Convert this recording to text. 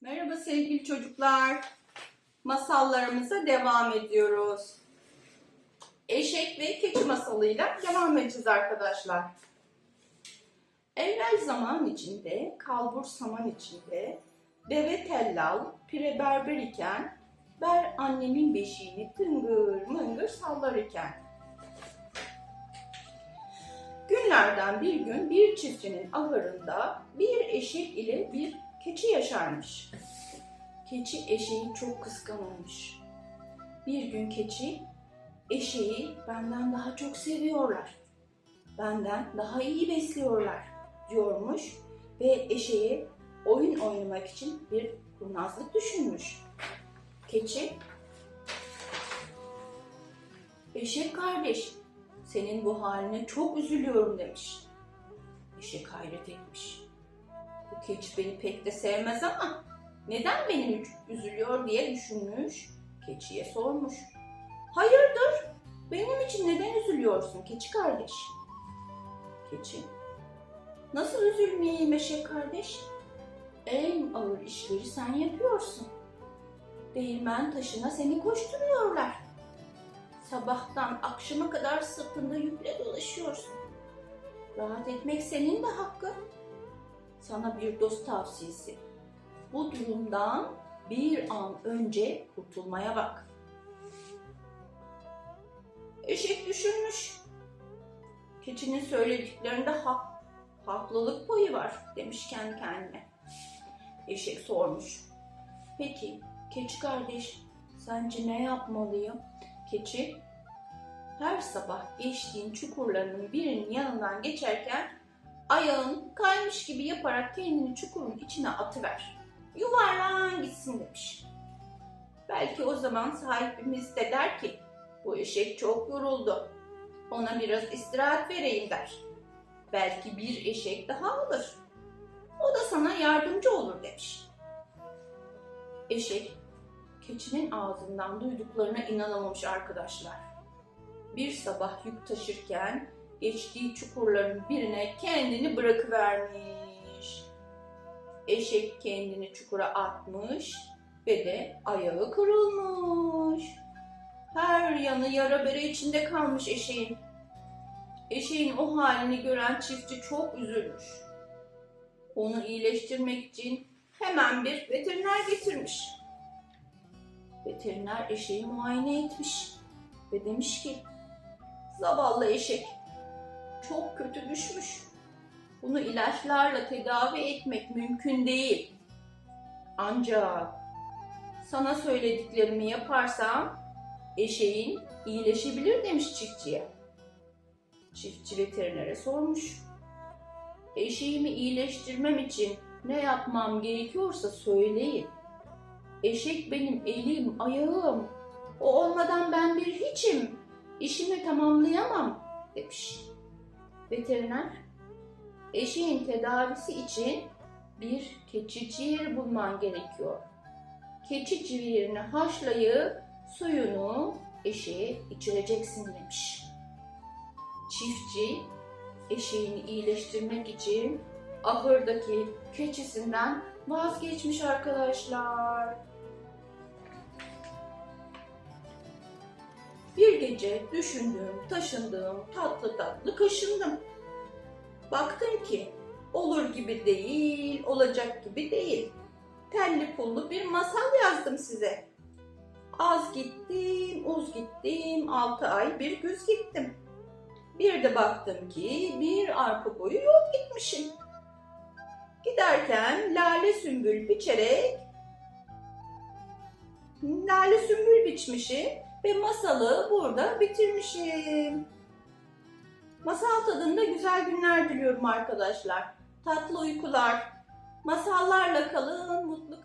Merhaba sevgili çocuklar. Masallarımıza devam ediyoruz. Eşek ve keçi masalıyla devam edeceğiz arkadaşlar. Evvel zaman içinde, kalbur saman içinde, deve tellal, pire berber iken, ber annemin beşiğini tıngır mıngır sallar iken. Günlerden bir gün bir çiftçinin ahırında bir eşek ile bir keçi yaşarmış. Keçi eşeği çok kıskanırmış. Bir gün keçi, eşeği benden daha çok seviyorlar. Benden daha iyi besliyorlar diyormuş ve eşeğe oyun oynamak için bir kurnazlık düşünmüş. Keçi, eşek kardeş senin bu haline çok üzülüyorum demiş. Eşek hayret etmiş. Keçi beni pek de sevmez ama neden benim üzülüyor diye düşünmüş. Keçiye sormuş. Hayırdır? Benim için neden üzülüyorsun keçi kardeş? Keçi. Nasıl üzülmeyeyim eşek kardeş? En ağır işleri sen yapıyorsun. Değirmen taşına seni koşturuyorlar. Sabahtan akşama kadar sırtında yükle dolaşıyorsun. Rahat etmek senin de hakkın. Sana bir dost tavsiyesi. Bu durumdan bir an önce kurtulmaya bak. Eşek düşünmüş. Keçinin söylediklerinde hak, haklılık payı var demiş kendi kendine. Eşek sormuş. Peki keçi kardeş sence ne yapmalıyım? Keçi her sabah geçtiğin çukurların birinin yanından geçerken ayağın kaymış gibi yaparak kendini çukurun içine atıver. Yuvarlan gitsin demiş. Belki o zaman sahibimiz de der ki bu eşek çok yoruldu. Ona biraz istirahat vereyim der. Belki bir eşek daha alır. O da sana yardımcı olur demiş. Eşek keçinin ağzından duyduklarına inanamamış arkadaşlar. Bir sabah yük taşırken geçtiği çukurların birine kendini bırakıvermiş. Eşek kendini çukura atmış ve de ayağı kırılmış. Her yanı yara bere içinde kalmış eşeğin. Eşeğin o halini gören çiftçi çok üzülmüş. Onu iyileştirmek için hemen bir veteriner getirmiş. Veteriner eşeği muayene etmiş ve demiş ki zavallı eşek çok kötü düşmüş. Bunu ilaçlarla tedavi etmek mümkün değil. Ancak sana söylediklerimi yaparsam eşeğin iyileşebilir demiş çiftçiye. Çiftçi veterinere sormuş. Eşeğimi iyileştirmem için ne yapmam gerekiyorsa söyleyin. Eşek benim elim, ayağım. O olmadan ben bir hiçim. İşimi tamamlayamam demiş. Veteriner, eşeğin tedavisi için bir keçi ciğeri bulman gerekiyor. Keçi ciğerini haşlayıp suyunu eşeğe içireceksin demiş. Çiftçi eşeğini iyileştirmek için ahırdaki keçisinden vazgeçmiş arkadaşlar. Bir gece düşündüm, taşındım, tatlı tatlı kaşındım. Baktım ki olur gibi değil, olacak gibi değil. Telli pullu bir masal yazdım size. Az gittim, uz gittim, altı ay bir güz gittim. Bir de baktım ki bir arpa boyu yol gitmişim. Giderken lale sümbül biçerek lale sümbül biçmişim ve masalı burada bitirmişim. Masal tadında güzel günler diliyorum arkadaşlar. Tatlı uykular. Masallarla kalın, mutlu